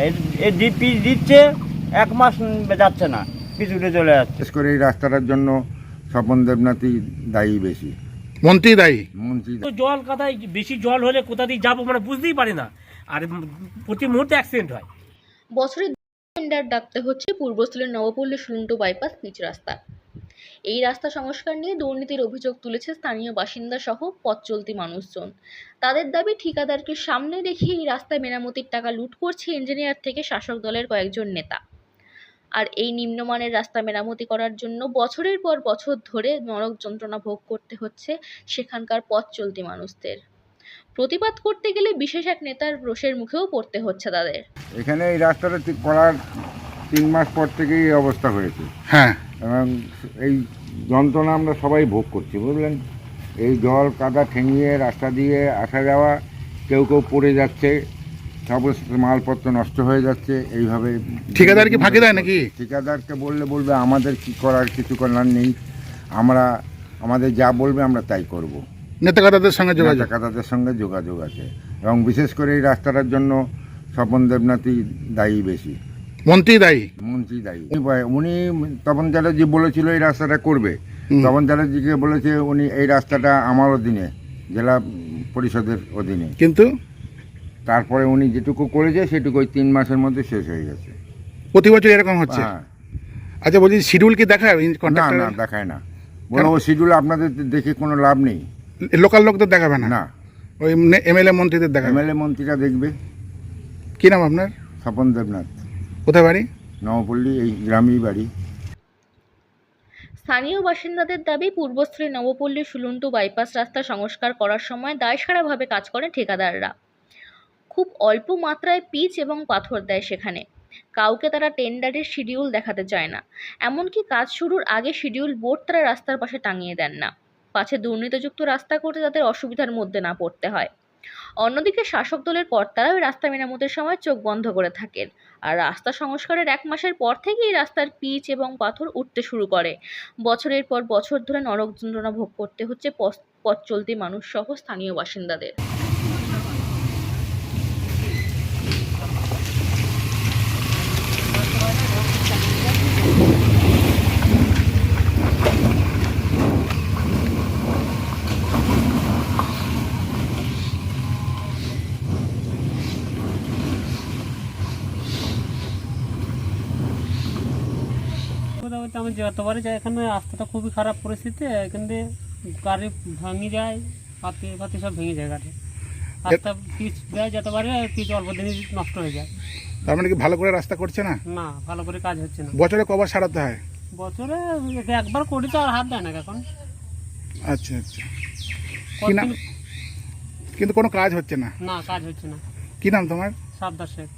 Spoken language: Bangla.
এই দি- পিচ দিচ্ছে এক মাস যাচ্ছে না পিচ উঠে চলে যাচ্ছে। বিশেষ করে এই রাস্তাটার জন্য স্বপন দেবনাথই দায়ী বেশি। মন্ত্রী দায়ী? মন্ত্রী তো জল কাদায় বেশি জল হলে কোথা দিয়ে যাব মানে বুঝতেই পারি না। আর প্রতি মুহূর্তে অ্যাক্সিডেন্ট হয়। বছরে ডাকতে হচ্ছে পূর্বস্থলীর নবপল্লী সুলুন্টু বাইপাস পিচ রাস্তা। এই রাস্তা সংস্কার নিয়ে দুর্নীতির অভিযোগ তুলেছে স্থানীয় বাসিন্দা সহ পথ চলতি মানুষজন। তাদের দাবি ঠিকাদারকে সামনে রেখে এই রাস্তায় মেরামতির টাকা লুট করছে ইঞ্জিনিয়ার থেকে শাসক দলের কয়েকজন নেতা। আর এই নিম্নমানের রাস্তা মেরামতি করার জন্য বছরের পর বছর ধরে নরক যন্ত্রণা ভোগ করতে হচ্ছে সেখানকার পথ চলতি মানুষদের। প্রতিবাদ করতে গেলে বিশেষ এক নেতার রোষের মুখেও পড়তে হচ্ছে তাদের। এখানে এই রাস্তাটা ঠিক করার তিন মাস পর থেকেই এই অবস্থা হয়েছে। হ্যাঁ। এই যন্ত্রণা আমরা সবাই ভোগ করছি বুঝলেন? এই জল কাদা ঠেঙিয়ে রাস্তা দিয়ে আসা যাওয়া কেউ কেউ পড়ে যাচ্ছে সমস্ত মালপত্র নষ্ট হয়ে যাচ্ছে এইভাবে ঠিকাদার কি ফাঁকি দেয় নাকি? ঠিকাদারকে বললে বলবে আমাদের কি করার কিছু করার নেই। আমরা আমাদের যা বলবে আমরা তাই করব। নেতাকর্তাদের সঙ্গে যোগাযোগ? ঠিকাদারদের সঙ্গে যোগাযোগ আছে। এবং বিশেষ করে এই রাস্তাটার জন্য স্বপন দেবনাথই দায়ী বেশি। মন্ত্রী দায়ী? মন্ত্রী দায়ী। উনি তপন চ্যাটার্জি বলেছিল এই রাস্তাটা করবে। তপন চ্যাটার্জিকে বলেছে উনি এই রাস্তাটা আমার অধীনে জেলা পরিষদের অধীনে। কিন্তু? তারপরে উনি যেটুকু করেছে সেটুকু ওই তিন মাসের মধ্যে শেষ হয়ে গেছে। প্রতি বছর এরকম হচ্ছে? হ্যাঁ। আচ্ছা বলছি শিডিউল কি দেখায় না না দেখায় না। বলো ও শিডিউল আপনাদের দেখে কোনো লাভ নেই। লোকাল লোকদের দেখাবে না? না। ওই এমএলএ মন্ত্রীদের দেখাবে? এমএলএ মন্ত্রীরা দেখবে। কি নাম আপনার? স্বপন দেবনাথ। কোথায় বাড়ি? নবপল্লী এই গ্রামেই বাড়ি। স্থানীয় বাসিন্দাদের দাবি পূর্বস্থলী নবপল্লী সুলুন্টু বাইপাস রাস্তা সংস্কার করার সময় দায়সারাভাবে কাজ করে ঠিকাদাররা। খুব অল্প মাত্রায় পিচ এবং পাথর দেয় সেখানে। কাউকে তারা টেন্ডারের শিডিউল দেখাতে চায় না। এমনকি কাজ শুরুর আগে শিডিউল বোর্ড তারা রাস্তার পাশে টাঙিয়ে দেন না। পাছে দুর্নীতিযুক্ত রাস্তা করতে তাদের অসুবিধার মধ্যে না পড়তে হয়। অন্যদিকে শাসক দলের কর্তারা ওই রাস্তা মেরামতের সময় চোখ বন্ধ করে থাকেন। আর রাস্তা সংস্কারের এক মাসের পর থেকেই রাস্তার পিচ এবং পাথর উঠতে শুরু করে। বছরের পর বছর ধরে নরক যন্ত্রণা ভোগ করতে হচ্ছে পথ চলতি মানুষ সহ স্থানীয় বাসিন্দাদের। কোথাও বলতে আমি যতবারই যাই এখানে রাস্তাটা খুবই খারাপ পরিস্থিতি এখান দিয়ে গাড়ি ভাঙে যায় পাতি পাতি সব ভেঙে যায় গাড়ি। রাস্তা পিচ দেয় যতবারই পিচ অল্প দিনই নষ্ট হয়ে যায়। তার মানে কি ভালো করে রাস্তা করছে না? না ভালো করে কাজ হচ্ছে না। বছরে কবার সারাতে হয়? বছরে একবার করি তো আর হাত দেয় না এখন। আচ্ছা আচ্ছা। কি কিন্তু কোনো কাজ হচ্ছে না? না কাজ হচ্ছে না। কি নাম তোমার? সাবদার শেখ।